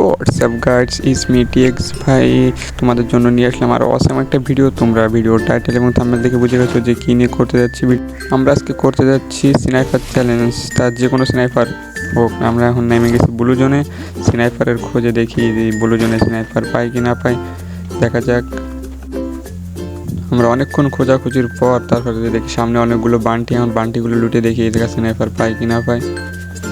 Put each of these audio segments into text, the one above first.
WhatsApp guides is me টিএক্স ভাই। তোমাদের জন্য নিয়ে আসলাম আর অসম একটা ভিডিও তোমরা ভিডিও টাইটেল এবং থাম্বনেল দেখে বুঝে গেছো যে কী নিয়ে করতে যাচ্ছি আমরা আজকে করতে যাচ্ছি স্নাইপার চ্যালেঞ্জ তার যে কোনো স্নাইপার হোক, আমরা এখন নেমে গেছি ব্লু জোনে স্নাইপারের খোঁজে দেখি যে ব্লু জোনে স্নাইপার পাই কি না পাই দেখা যাক। আমরা অনেকক্ষণ খোঁজাখুঁজির পর তারপরে দেখি সামনে অনেকগুলো বান্টি, এখন বান্টিগুলো লুটে দেখি এই জায়গায় স্নাইপার পাই কি না পাই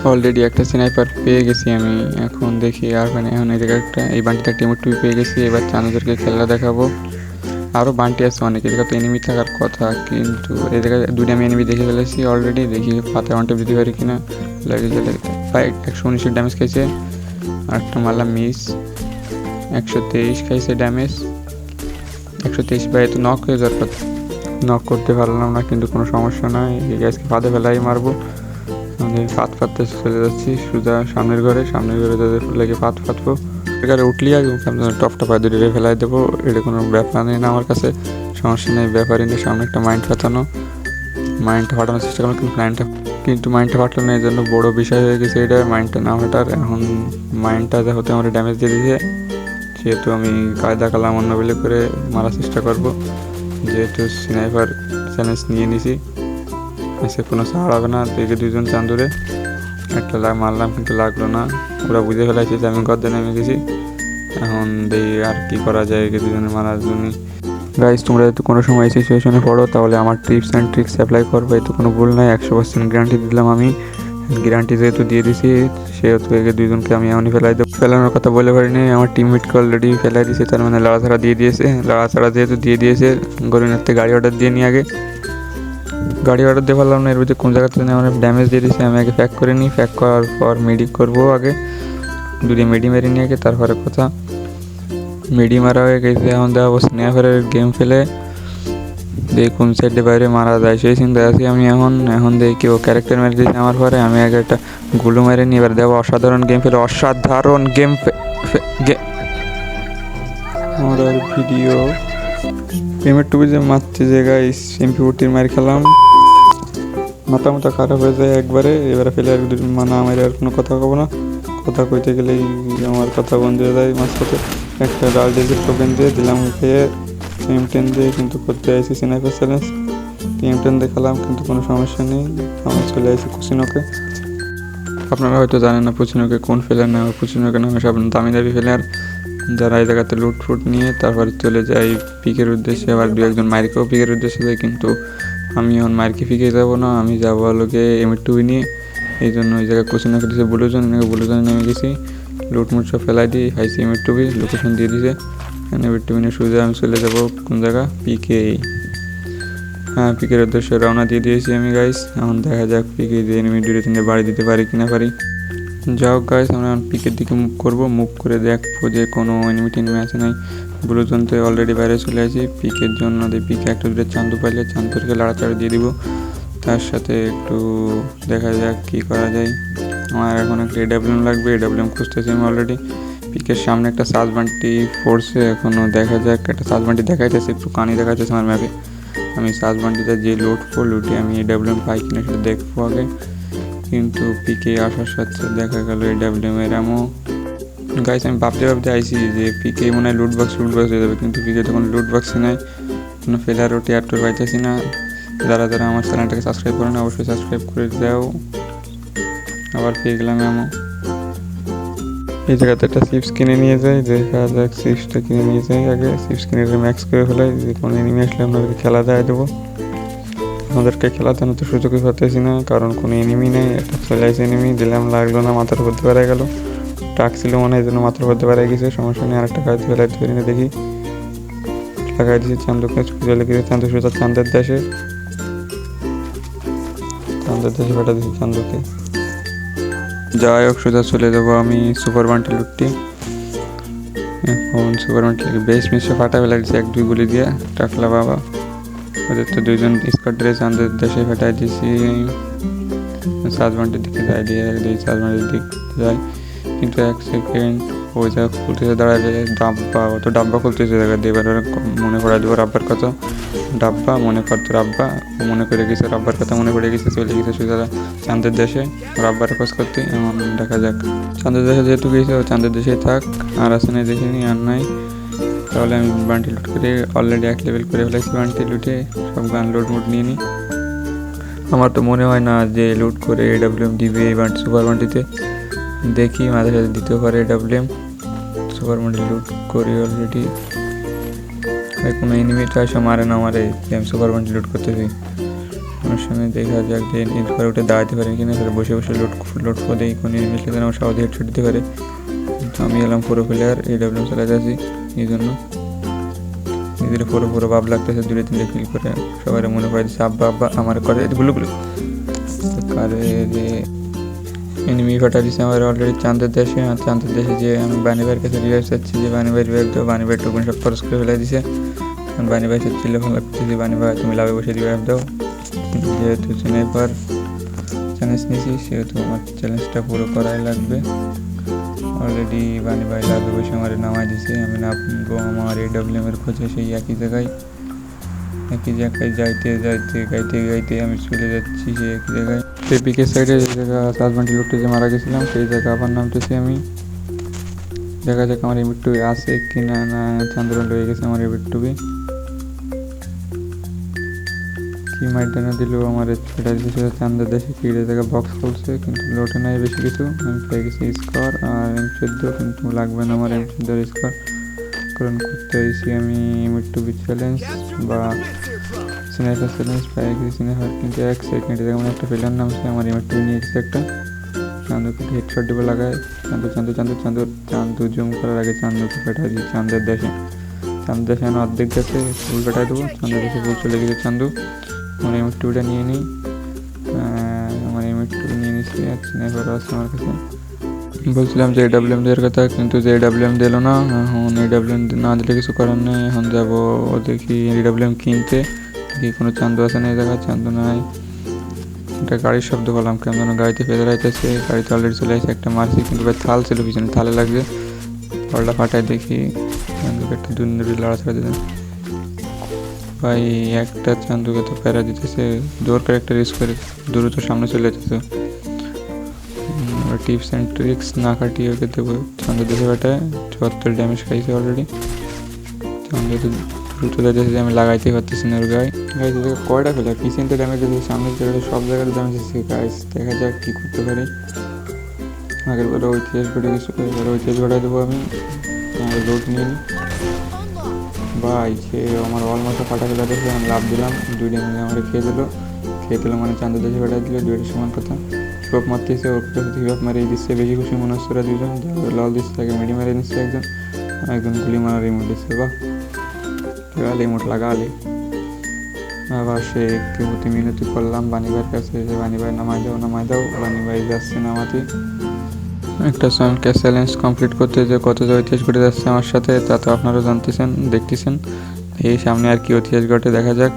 অলরেডি একটা স্নাইপার পেয়ে গেছি আমি। এখন দেখি আর মানে এখন এই জায়গায় একটা, এই বান্টিতে একটা টুই পেয়ে গেছি। এবার চাঁদদেরকে খেলা দেখাবো। আরও বান্টি আছে অনেক, এদিকে তো এনিমি থাকার কথা, কিন্তু এই জায়গায় দুটো আমি এনিমি দেখে ফেলেছি অলরেডি দেখি পাতা ওয়ানটা দিতে পারি কিনা। প্রায় একশো উনিশের ড্যামেজ খাইছে। আর একটা মারলাম মিস একশো তেইশ খাইছে ড্যামেজ একশো তেইশ বাই তো নক হয়ে যাওয়ার কথা। নক করতে পারলাম না, কিন্তু কোনো সমস্যা নয় এই গ্যাসকে ফাঁদে ফেলাই মারবো। আমি ফাঁদ ফাঁদতে চলে যাচ্ছি। সোজা সামনের ঘরে সামনের ঘরে তাদের লাগে ফাঁদ ফাঁদবো এখানে উঠলি আগে আপনার টপটা পায়ে ধরে ফেলাই দেবো। এটা কোনো ব্যাপার নেই না আমার কাছে, সমস্যা নেই, ব্যাপারই নেই। সামনে একটা মাইন্ড ফাটানো মাইন্ডটা ফাটানোর চেষ্টা করলাম, কিন্তু মাইন্ডটা কিন্তু মাইন্ডটা ফাটলো এই জন্য বড়ো বিষয় হয়ে গেছে এটা, মাইন্ডটা না ফাটার। এখন মাইন্ডটা হতে আমার ড্যামেজ দিয়ে দিয়েছে, সেহেতু আমি কায়দা কালাম অন্য বেলে করে মারার চেষ্টা করব। যেহেতু স্নাইপার চ্যালেঞ্জ নিয়ে নিছি। এসে কোনো সাহার হবে না। থেকে দুজন চান্দুরে একটা লাগ মারলাম, কিন্তু লাগল না। ওরা বুঝে ফেলাইছে যে আমি গদ্দে নেমে গেছি। এখন দেখি আর কি করা যায় একে দুজনে মারার জন্য। গাইজ তোমরা যদি কোনো সময় এই সিচুয়েশনে পড়ো, তাহলে আমার টিপস অ্যান্ড ট্রিক্স অ্যাপ্লাই করবে। এতে কোনো ভুল নাই, একশো পার্সেন্ট গ্যারান্টি দিলাম আমি। গ্যারান্টি যেহেতু দিয়ে দিছি, সেহেতু একে দুজনকে আমি এমনই ফেলাই দেবো। ফেলানোর কথা বলে পারিনি, আমার টিমমেটকে অলরেডি ফেলাই দিয়েছে, তার মানে লড়াছাড়া দিয়ে দিয়েছে। লড়াছাড়া যেহেতু দিয়ে দিয়েছে গরিনার থেকে গাড়ি অর্ডার দিয়ে নিয়ে আগে। গাড়ি অর্ডার দিয়ে পারলাম না, এর ভিতরে কোন জায়গাতে যেন আমার ড্যামেজ দিয়ে দিয়েছে, আমি আগে প্যাক করে নিই প্যাক করার পর মেডি করব আগে। দুটি মেডি মেরে নিয়ে আগে, তারপরে কথা। মেডি মারা হয়ে গেছে, এখন দেওয়া স্নেহারের গেম ফেলে। দেখি কোন সাইডে বাইরে মারা যায়, সেই চিন্তা আছি আমি এখন। এখন দেখি কেউ ক্যারেক্টার মেরে দিয়েছে আমার পরে আমি আগে একটা গুলো মেরে নিই, এবার দেবো অসাধারণ গেম ফেলে, অসাধারণ গেম আমার ভিডিও গেমের টুপি যে মারতে জায়গায় এমপি ফোরটির মার খেলাম। মাথা মাথা খারাপ হয়ে যায় একবারে, এবারে ফেলে আর মানা আমার আর কোনো কথা কব না। কথা কইতে গেলেই আমার কথা বন্ধ হয়ে যায়। মাঝখানে একটা ডাল ডেজের টোকেন দিয়ে দিলাম খেয়ে এম টেন দিয়ে কিন্তু করতে আইসি সিনাইপার চ্যালেঞ্জ এম টেন দেখালাম কিন্তু কোনো সমস্যা নেই। আমার চলে আসি কুসিনোকে আপনারা হয়তো জানেন না পুচিনোকে কোন ফেলার নাম পুচিনোকে নামে সব দামি দামি ফেলার যারা এই জায়গাতে লুটফুট নিয়ে তারপরে চলে যায় পিকের উদ্দেশ্যে, আবার দু একজন মাইরকেও পিকের উদ্দেশ্যে যায়, কিন্তু আমি এখন মাইরকে পিকে যাব না, আমি যাব লোকে এম টুবি নিয়ে। এই জন্য ওই জায়গায় কোচিং দিয়েছে ব্লুজন ব্লুজনে নেমে গেছি। লুটমুট সব ফেলাই দিই হাইসি এম টুবি লোকেশন দিয়ে দিয়েছে এম টুবি নিয়ে সোজা আমি চলে যাব কোন জায়গা? পিকে। হ্যাঁ পিকের উদ্দেশ্যে রওনা দিয়ে দিয়েছি আমি গাইস এখন দেখা যাক পিকে দিয়ে এনিমি দূরে তিনটে বাড়ি দিতে পারি কিনা পারি। যাও গাইস আমরা পিকের দিকে মুভ করব। মুভ করে দেখব যে কোনো এনিমি টেনিমি আছে নাই। ব্লু জোনতে অলরেডি বাইরে চলে আসি। পিকের জন্য পিকে একটা দুটো চান্দু পাইলে চান্দুরকে লাড়াচাড়ি দিয়ে দিব। তার সাথে একটু দেখা যাক কি করা যায়। আমার এখন একটা এডাব্লিউএম লাগবে। এডাব্লিউএম খুঁজতেছি আমি অলরেডি পিকের সামনে একটা সাজবান্টি ফোর্সে এখনও দেখা যাক। একটা সাজবান্টি দেখাইতেছে, একটু কানি দেখাইতেছে আমার ম্যাপে আমি সাজ বান্টিটা যে লোড ফোর লুটি আমি এডাব্লিউএম পাই কিনা সেটা দেখব আগে। কিন্তু পিকে আসার সাথে দেখা গেল এডাব্লিউএম এর এমও গাইস আমি ভাবতে ভাবতে আইসি যে পিকে মনে হয় লুট বক্স লুট বক্স হয়ে যাবে, কিন্তু পিকে তখন লুট বক্সই নাই। কোনো ফেলারও টিয়ার টোর পাইতেছি না। যারা যারা আমার চ্যানেলটাকে সাবস্ক্রাইব করে না, অবশ্যই সাবস্ক্রাইব করে দাও। আবার পেয়ে গেলাম এমন এই জায়গাতে একটা চিপস কিনে নিয়ে যাই, দেখা যাক চিপসটা কিনে নিয়ে যাই আগে। চিপস কিনে ম্যাক্স করে ফেলাই যে কোনো এনিমি আসলে আপনাদেরকে খেলা দেয় দেবো। আমাদেরকে খেলার জন্য তো সুযোগই পাচ্ছি না, কারণ কোনো এনিমি নেই, একটা চলে এনিমি দিলাম, লাগল না, মাথার উপর বেড়ে গেল। টাক ছিল মনে হয় এই জন্য মাথার উপর বেড়ে গেছে সমস্যা নেই আরেকটা কাজ ফেলাইতে পারি না দেখি। লাগাই দিয়েছি চান্দুকে পুজো লেগে চান্দু সুতা, চান্দের দেশে। চান্দের দেশে ফেটা দিয়েছি চান্দুকে। যাই হোক, সোজা চলে যাব আমি সুপার বান্টি লুটটি এখন সুপার বান্টি বেশ মিশে ফাটাবে লাগছে এক দুই গুলি দিয়ে, টাকলা বাবা। ওদের তো দুইজন স্কট ড্রেস আমাদের দেশে ফেটাই দিয়েছি। সাজবান্টির দিকে যাই দিয়ে দুই সাজবান্টির দিক যাই কিন্তু এক সেকেন্ড ওই জায়গা খুলতেছে দাঁড়ালে ডাব্বা, অত ডাব্বা খুলতেছে জায়গা দিয়ে। মনে করা দেবো রাব্বার কথা। ডাব্বা, মনে করতো রাব্বা ও মনে করে গেছে রাব্বার কথা, মনে পড়ে গেছে চলে গেছে সোজা চাঁদের দেশে। রাব্বার খোঁজ করতে এমন দেখা যাক। চাঁদের দেশে যেহেতু গেছে, ও চাঁদের দেশেই থাক। আর আসনে দেখিনি আর নাই। তাহলে আমি বান্টি লুট করে অলরেডি এক লেভেল করে ফেলেছি। বান্টি লুটে সব গান লোড মুট নিয়ে নিই আমার তো মনে হয় না যে লুট করে এ এডাব্লিউএম দিবে এই বান্টি সুপার বান্টিতে দেখি মাঝে সাথে দিতেও পারে এ এডাব্লিউএম সুপার বান্টি লুট করি অলরেডি ভাই, কোনো এনিমিটা এসে মারে না মারে যে আমি সুপার বান্টি লুট করতেছি আমার সঙ্গে দেখা যাক যে করে উঠে দাঁড়াতে পারে কিনা। তাহলে বসে বসে লুট লুট করে। দিই কোনো এনিমি আসলে আমার সহজে হেডশট দিতে পারে। আমি এলাম পুরো প্লেয়ার এ এডাব্লিউএম চালাতে আছি। এই জন্য নিজের পুরো পুরো ভাব লাগতেছে, দূরে তিনটে ফিল করে সবাই মনে করে দিচ্ছে আব্বা আব্বা, আমার করে গুলো গুলো যে এনিমি ফাটা দিচ্ছে আমার অলরেডি চাঁদের দেশে, আর চাঁদের দেশে যে আমি বানি ভাইয়ের কাছে রিভাইভ চাচ্ছি যে বানি ভাই রিভাইভ দাও বানি ভাই টোকেন সব খরচ করে ফেলে দিছে। কারণ বানি ভাই সে চিল্লে ফোন লাগতেছে বানি ভাই, তুমি লাভে বসে রিভাইভ দাও। যেহেতু স্নাইপার চ্যালেঞ্জ নিয়েছি, সেহেতু আমার চ্যালেঞ্জটা পুরো করাই লাগবে। অলরেডি বানি ভাই লাভে বসে আমার নামাই দিছে আমি নামবো আমার এডব্লিউএম এর খোঁজে সেই একই জায়গায়। একই জায়গায় যাইতে যাইতে, গাইতে গাইতে আমি চলে যাচ্ছি সেই একই জায়গায়। পেপিকে সাইডে যে জায়গা হাজবান্ডি লুটে যে মারা গেছিলাম, সেই জায়গা আবার নামতেছি আমি। দেখা যাক আমার ইমিটটুবি আছে কি না না চান্দ্রন রয়ে গেছে আমার এই ইমিটটুবি কি মাইটানা দিল আমার সেটা দিয়েছিল চান্দের দেশে কি জায়গা বক্স খুলছে, কিন্তু লোটে নাই বেশি কিছু। আমি পেয়ে গেছি স্কোর আর এম চোদ্দ, কিন্তু লাগবে না আমার এম চোদ্দোর স্কোর কারণ করতে হয়েছি আমি ইমিটটুবি চ্যালেঞ্জ বা স্নাইপার চ্যালেঞ্জ পেয়ে গেছি স্নাইপার কিন্তু এক সেকেন্ডে যেমন একটা প্লেয়ার নামছে আমার ইমিটটুবি নিয়ে গেছে একটা। চান্দুকে হেডশট ডিবে লাগায়। চান্দু চান্দু চান্দু চান্দু চান্দু জুম করার আগে চান্দুকে পেটা দিই চান্দের দেশে। চান্দের দেশে আমি অর্ধেক গেছে ফুল পেটাই দেবো। চান্দের দেশে ফুল চলে গেছে চান্দু। আমার এম টুটা নিয়ে নিই। আমার এম টু নিয়ে নিচ্ছি আর আছে আমার কাছে। বলছিলাম যে এডাব্লিউএম দেওয়ার কথা, কিন্তু যে ডাব্লিউ এম দিল না, এখন এই ডাব্লিউ এম না দিলে কিছু করার নেই। এখন যাব দেখি এই ডাব্লিউ এম কিনতে। দেখি কোনো চান্দু আছে না এই জায়গায়, চান্দু নাই। একটা গাড়ির শব্দ পেলাম কেমন যেন গাড়িতে ফেলে রাইতেছে গাড়িতে অলরেডি চলে আসছে একটা মারছি, কিন্তু ভাই থাল ছিল, পিছনে থালে লাগছে ফলটা ফাটাই দেখি একটা দুন্দুরি লড়াছড়া দিতে ভাই, একটা চান্দুকে তো প্যারা দিতেছে। জোর করে একটা রিস্ক করে দ্রুত সামনে চলে যেতেছে। টিপস অ্যান্ড ট্রিক্স না কাটিয়ে ওকে দেবো। চান্দু দেখে বেটায়, চুয়াত্তর ড্যামেজ খাইছে অলরেডি চান্দু তো দ্রুত যাইতেছে, আমি লাগাইতেই পারতেছি না ওর গায়ে। গাইছে দেখে কয়টা তো ড্যামেজ দিয়েছে সামনে জায়গাটা সব জায়গায় ড্যামেজ দিচ্ছে গাইস দেখা যাক কী করতে পারি। আগের বলে ঐতিহাস ঘটে গেছে ঐতিহাস ঘটাই দেবো আমি। লোড নিয়ে নিই ভাই সে আমার অল অলমোস্ট ফাটা ফেলা দেখে আমি লাভ দিলাম, দুইটা মিলে আমার খেয়ে দিল। খেয়ে দিল মানে চান্দা দেশে ফাটাই দিল, দুইটা সমান কথা। হিপ মারতেছে, ওর কাছে হিপ মারিয়ে দিচ্ছে, বেশি খুশি মনে হচ্ছে ওরা দুজন লাল দিচ্ছে, তাকে মিডি মারিয়ে নিচ্ছে একজন। একজন গুলি মারার রিমোট দিচ্ছে লাগালে রিমোট লাগালে। আবার সে কেমতি মিনতি করলাম বানিবার কাছে যে বানিবার নামাই দাও নামাই দাও। বানিবাই যাচ্ছে নামাতে। একটা সঙ্গে চ্যালেঞ্জ কমপ্লিট করতে যে কত যে ইতিহাস ঘটে যাচ্ছে আমার সাথে, তা তো আপনারা জানতেছেন, দেখতেছেন। এই সামনে আর কি ইতিহাস ঘটে দেখা যাক।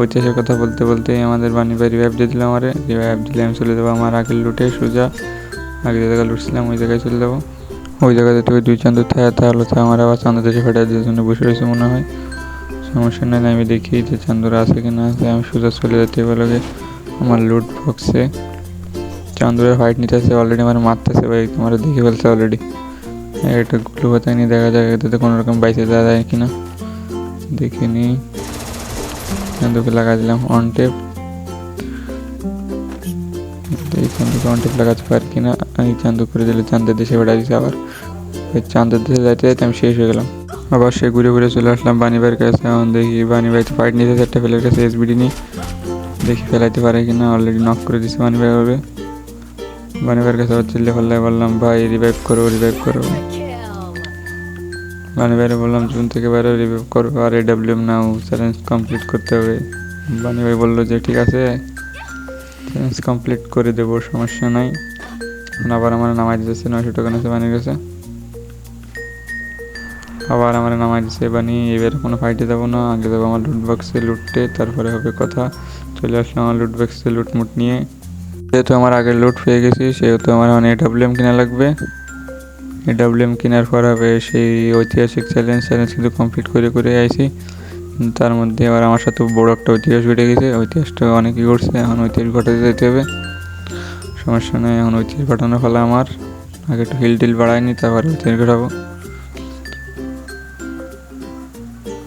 ঐতিহাসের কথা বলতে বলতে আমাদের বাণী ভাই রিভাইভ দিয়ে দিলাম আমারে। রিভাইভ দিলে আমি চলে যাব আমার আগের লুটে, সোজা। আগে যে জায়গায় লুটছিলাম, ওই জায়গায় চলে যাব। ওই জায়গাতে তুই দুই চান্দ থাকে তাহলে তো আমার আবার চান্দ দেশে ফেটাই দেওয়ার জন্য বসে রয়েছে মনে হয়। সমস্যা নেই, আমি দেখি যে চান্দরা আছে কি না আছে আমি সোজা চলে যেতে বলে আমার লুট বক্সে চান্দুরের ফাইট নিতেছে অলরেডি আমার মারতেছে ভাই, তোমার দেখে ফেলছে অলরেডি একটা গুলো কথা নিয়ে দেখা যায় এটাতে কোনো রকম বাইসে যাওয়া যায় কিনা। দেখে নিই। চান্দুকে লাগা দিলাম অন টেপ এই চান্দুকে অন টেপ লাগাতে পারি কিনা। এই চান্দু করে দিলে চাঁদের দেশে বেড়া দিচ্ছে আবার। ওই চাঁদের দেশে যাইতে যাইতে আমি শেষ হয়ে গেলাম। আবার সে ঘুরে ঘুরে চলে আসলাম বানি ভাইয়ের কাছে। এখন দেখি বানি ভাই তো ফাইট নিতে একটা ফেলের কাছে এসবিডি নিয়ে। দেখি ফেলাইতে পারে কিনা অলরেডি নক করে দিচ্ছে বানি ভাই বানিবার কাছে চিল্লে ফেললে বললাম, ভাই রিভাইভ করো রিভাইভ করো। বানিভাইরে বললাম, জুন থেকে বাইরে রিভাইভ করো, আর এডাব্লিউএম নাও চ্যালেঞ্জ কমপ্লিট করতে হবে। বানি ভাই বলল যে, ঠিক আছে চ্যালেঞ্জ কমপ্লিট করে দেবো, সমস্যা নাই। আবার আমার নামাই দিতেছে, নয়শো টাকা নিচ্ছে বানির কাছে। আবার আমার নামাই দিচ্ছে বানি, এবারে কোনো ফাইটে যাব না, আগে যাব আমার লুট বক্সে লুটতে, তারপরে হবে কথা। চলে আসলাম আমার লুট বক্সে লুটমুট নিয়ে। যেহেতু আমার আগে লুট পেয়ে গেছি, সেহেতু আমার এখন এডাব্লিউএম কেনা লাগবে। এডাব্লিউএম কেনার পর হবে সেই ঐতিহাসিক চ্যালেঞ্জ চ্যালেঞ্জ কিন্তু কমপ্লিট করে করে আইছি। তার মধ্যে আবার আমার সাথে বড় একটা ইতিহাস ঘটে গেছে। ইতিহাসটা অনেকই ঘটছে, এখন ঐতিহাস ঘটাতে যেতে হবে। সমস্যা নেই, এখন ঐতিহাস ঘটানোর ফলে আমার, আগে একটু হিল টিল বাড়ায়নি তারপর ঐতিহাস ঘটাবো।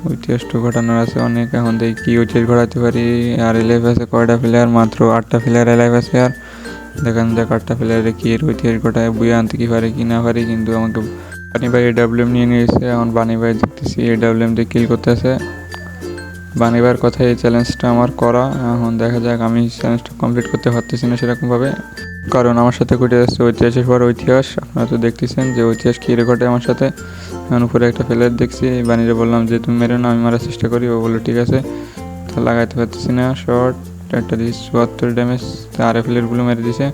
ঐতিহাসটা ঘটানোর আছে অনেক। এখন দেখি কী ঐতিহাস ঘটাতে পারি। আর এলাইভ আছে কয়টা প্লেয়ার মাত্র আটটা প্লেয়ার এলাইভ আছে আর। দেখান যাক আটটা প্লেয়ারে কি এর ঐতিহাস ঘটায়। বই আনতে কি পারে কি না পারি কিন্তু আমাকে বানি ভাই এডাব্লিউএম নিয়ে নিয়েছে। এখন বানি ভাই দেখতেছি এডাব্লিউএম দিয়ে কিল করতেছে। বানি ভাইয়ের কথা এই চ্যালেঞ্জটা আমার করা। এখন দেখা যাক আমি চ্যালেঞ্জটা কমপ্লিট করতে পারতেছি না সেরকমভাবে। কারণ আমার সাথে ঘটে যাচ্ছে ঐতিহাসের পর ঐতিহাস। আপনারা তো দেখতেছেন যে ঐতিহাস কী ঘটে আমার সাথে। এখন উপরে একটা প্লেয়ার দেখছি বানিরে বললাম যে তুমি মেরে না, আমি মারার চেষ্টা করি। ও বলল, ঠিক আছে। তা লাগাইতে পারতেছি না, শর্ট একটা দিয়েছি, চুয়াত্তর ড্যামেজ আর এফগুলো মেরে দিছে।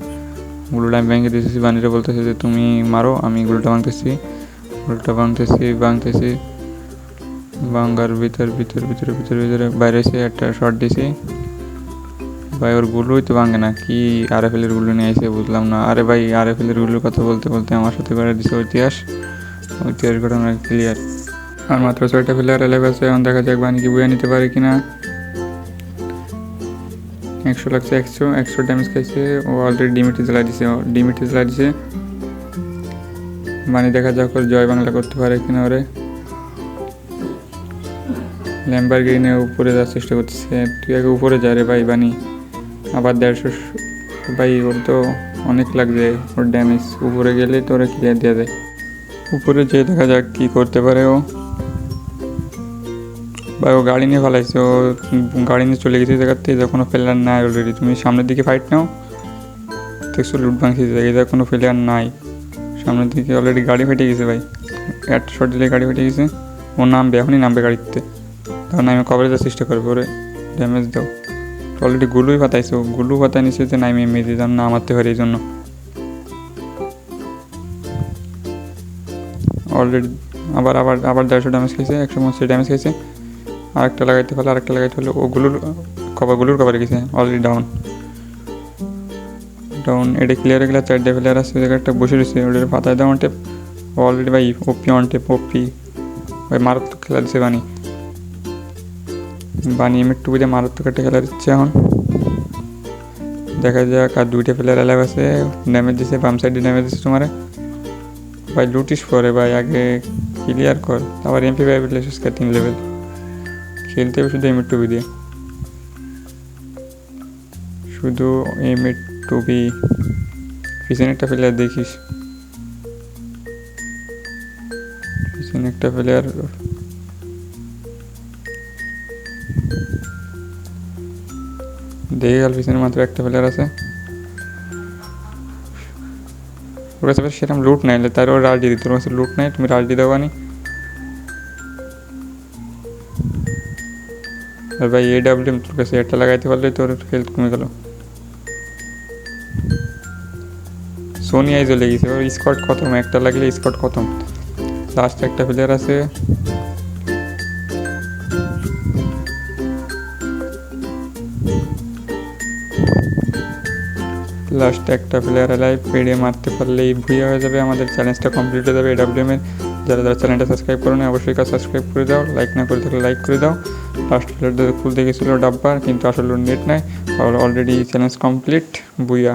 গুলোটা আমি ভেঙে দিতেছি বানিরে বলতেছে যে তুমি মারো, আমি গুলোটা ভাঙতেছি। গুলোটা ভাঙতেছি ভাঙতেছি। ভাঙ্গার ভিতর ভিতর, ভিতরে ভিতরে ভিতরে বাইরে এসে একটা শর্ট দিছি। ভাই, ওর গুলোই তো ভাঙে না। কি আর এফ এলেরগুলো নিয়ে এসে বুঝলাম না। আরে ভাই আর এফ এলেরগুলোর কথা বলতে বলতে আমার সাথে করে দিছে ইতিহাস ইতিহাস ঘটনা ক্লিয়ার আর মাত্র ছয়টা প্লেয়ার এলাকা আছে, এখন দেখা যাক বানি কি বুয়ে নিতে পারে কিনা। একশো লাগছে একশো একশো ড্যামেজ খাইছে। ও অলরেডি ডিমিটি জ্বালা দিছে ডিমিটি জ্বালা দিছে। বানি দেখা যাক ওর জয় বাংলা করতে পারে কিনা ওরে। ল্যাম্বার গ্রিনে উপরে যাওয়ার চেষ্টা করতেছে। তুই আগে উপরে যা রে ভাই বানি আবার দেড়শো ভাই, ওর তো অনেক লাগবে। ওর ড্যামেজ উপরে গেলে তো ওরা ক্লিয়ার দেওয়া যায় উপরে যেয়ে দেখা যাক কী করতে পারে ও। ভাই, ও গাড়ি নিয়ে ফেলাইছে। ও গাড়ি নিয়ে চলে গেছে জায়গার থেকে কোনো প্লেয়ার নাই অলরেডি তুমি সামনের দিকে ফাইট নাও। দেখছ লুট ভাঙছি জায়গায় কোনো প্লেয়ার নাই। সামনের দিকে অলরেডি গাড়ি ফেটে গেছে ভাই। একটা শট দিলে গাড়ি ফেটে গেছে। ও নামবে, এখনই নামবে গাড়িতে। তখন আমি কভারেজের চেষ্টা করব ওরে। ড্যামেজ দাও। অলরেডি গুলুই পাতাইছে গুলু পাতায় নিচে যে নাইমে মেরে যেন না মারতে পারে এই জন্য অলরেডি আবার আবার আবার দেড়শো ড্যামেজ খেয়েছে একশো পঞ্চাশ ড্যামেজ খেয়েছে আরেকটা লাগাইতে পারলে আরেকটা লাগাইতে হলে, ও গুলুর কভার গুলুর কভারে গেছে অলরেডি ডাউন ডাউন এটা ক্লিয়ার হয়ে গেলে চারটে প্লেয়ার আছে একটা বসে রয়েছে ওদের পাতায় দেওয়া টেপ অলরেডি ভাই ওপি অন টেপ ওপি ভাই মারাত্মক খেলা দিচ্ছে বানি বানি এম একটু বুঝে মারাত্মক একটা খেলা দিচ্ছে এখন। দেখা যাক, আর দুইটা প্লেয়ার অ্যালাইভ আছে ড্যামেজ দিছে, বাম সাইডে ড্যামেজ দিচ্ছে তোমার। ভাই, লুটিস পরে ভাই, আগে ক্লিয়ার কর। আবার এমপি ফাইভ লেসেসকে তিন লেভেল খেলতে হবে শুধু এমএড টুবি দিয়ে। শুধু এম এর টুবি পিছনে একটা প্লেয়ার দেখিস। পিছনে একটা প্লেয়ার দেখে গেল পিছনে মাত্র একটা প্লেয়ার আছে ওর কাছে সেরকম লুট নাই তার ওর রাজ দিদি তোর কাছে লুট নাই তুমি রাজ দিয়ে দেওয়া নি আর ভাই এ ডাব্লিউ তোর কাছে এটা লাগাইতে পারলে তোর হেলথ কমে গেল সোনি আই চলে গেছে ওর স্কট খতম একটা লাগলে স্কট খতম লাস্ট একটা প্লেয়ার আছে লাস্ট একটা প্লেয়ার এলাই পেড়ে মারতে পারলেই ভুইয়া হয়ে যাবে। আমাদের চ্যালেঞ্জটা কমপ্লিট হয়ে যাবে এডাব্লিউএম এর। যারা যারা চ্যানেলটা সাবস্ক্রাইব করো না অবশ্যই কাজ সাবস্ক্রাইব করে দাও লাইক না করে থাকলে লাইক করে দাও। লাস্ট প্লেয়ারদের খুলতে গেছিল ডাব্বার, কিন্তু আসলে নেট নাই। অলরেডি চ্যালেঞ্জ কমপ্লিট বুইয়া